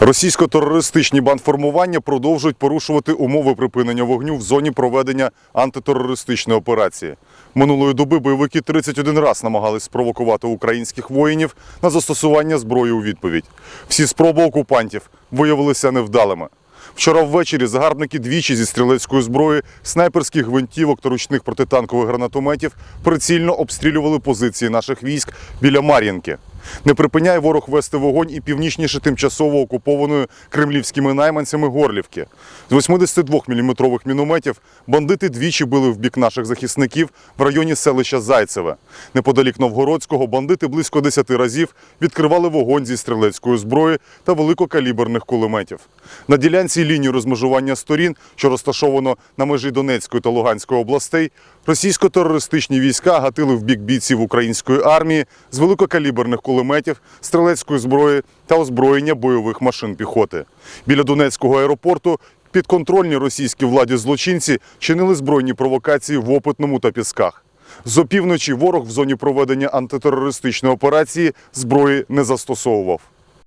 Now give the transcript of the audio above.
Російсько-терористичні бандформування продовжують порушувати умови припинення вогню в зоні проведення антитерористичної операції. Минулої доби бойовики 31 раз намагались спровокувати українських воїнів на застосування зброї у відповідь. Всі спроби окупантів виявилися невдалими. Вчора ввечері загарбники двічі зі стрілецької зброї, снайперських гвинтівок та ручних протитанкових гранатометів прицільно обстрілювали позиції наших військ біля Мар'їнки. Не припиняє ворог вести вогонь і північніше тимчасово окупованої кремлівськими найманцями Горлівки. З 82-мм мінометів бандити двічі били в бік наших захисників в районі селища Зайцеве. Неподалік Новгородського бандити близько 10 разів відкривали вогонь зі стрілецької зброї та великокаліберних кулеметів. На ділянці лінії розмежування сторін, що розташовано на межі Донецької та Луганської областей, російсько-терористичні війська гатили в бік бійців української армії з великокаліберних кулеметів, стрілецької зброї та озброєння бойових машин піхоти. Біля Донецького аеропорту підконтрольні російській владі злочинці чинили збройні провокації в Опитному та Пісках. З опівночі ворог в зоні проведення антитерористичної операції зброї не застосовував.